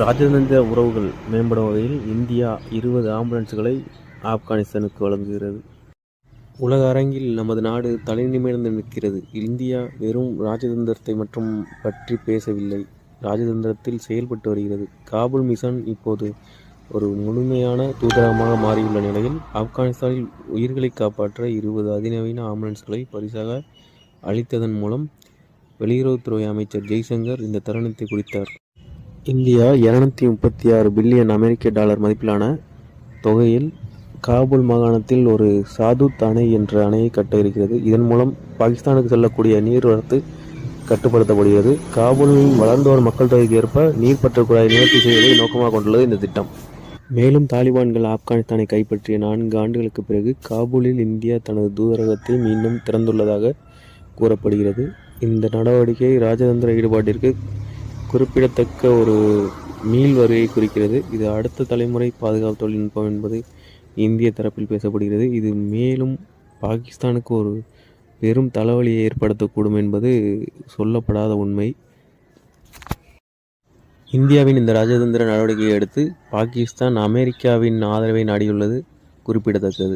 ராஜதந்திர உறவுகள் மேம்படும் வகையில் இந்தியா இருபது ஆம்புலன்ஸ்களை ஆப்கானிஸ்தானுக்கு வழங்குகிறது. உலக அரங்கில் நமது நாடு தலைநிமிர்ந்து நிற்கிறது. இந்தியா வெறும் ராஜதந்திரத்தை மட்டும் பற்றி பேசவில்லை. ராஜதந்திரத்தில் செயல்பட்டு வருகிறது. காபூல் மிஷன் இப்போது ஒரு முழுமையான தூதரகமாக மாறியுள்ள நிலையில் ஆப்கானிஸ்தானில் உயிர்களை காப்பாற்ற இருபது அதிநவீன ஆம்புலன்ஸ்களை பரிசாக அளித்ததன் மூலம் வெளியுறவுத்துறை அமைச்சர் ஜெய்சங்கர் இந்த தருணத்தை குறித்தார். இந்தியா இரநூத்தி முப்பத்தி ஆறு பில்லியன் அமெரிக்க டாலர் மதிப்பிலான தொகையில் காபூல் மாகாணத்தில் ஒரு சாதுத் அணை என்ற அணையை கட்ட இருக்கிறது. இதன் மூலம் பாகிஸ்தானுக்கு செல்லக்கூடிய நீர்வரத்து கட்டுப்படுத்தப்படுகிறது. காபூலின் வளர்ந்து வரும் மக்கள் தொகைக்கு ஏற்ப நீர் பற்றாக்குறையை நிவர்த்தி செய்வதை நோக்கமாக கொண்டுள்ளது இந்த திட்டம். மேலும் தாலிபான்கள் ஆப்கானிஸ்தானை கைப்பற்றிய நான்கு ஆண்டுகளுக்கு பிறகு காபூலில் இந்தியா தனது தூதரகத்தை மீண்டும் திறந்துள்ளதாக கூறப்படுகிறது. இந்த நடவடிக்கை ராஜதந்திர ஈடுபாட்டிற்கு குறிப்பிடத்தக்க ஒரு மீள் வருகையை குறிக்கிறது. இது அடுத்த தலைமுறை பாதுகாப்பு தொழில்நுட்பம் என்பது இந்திய தரப்பில் பேசப்படுகிறது. இது மேலும் பாகிஸ்தானுக்கு ஒரு பெரும் தலைவலியை ஏற்படுத்தக்கூடும் என்பது சொல்லப்படாத உண்மை. இந்தியாவின் இந்த ராஜதந்திர நடவடிக்கையை அடுத்து பாகிஸ்தான் அமெரிக்காவின் ஆதரவை நாடியுள்ளது குறிப்பிடத்தக்கது.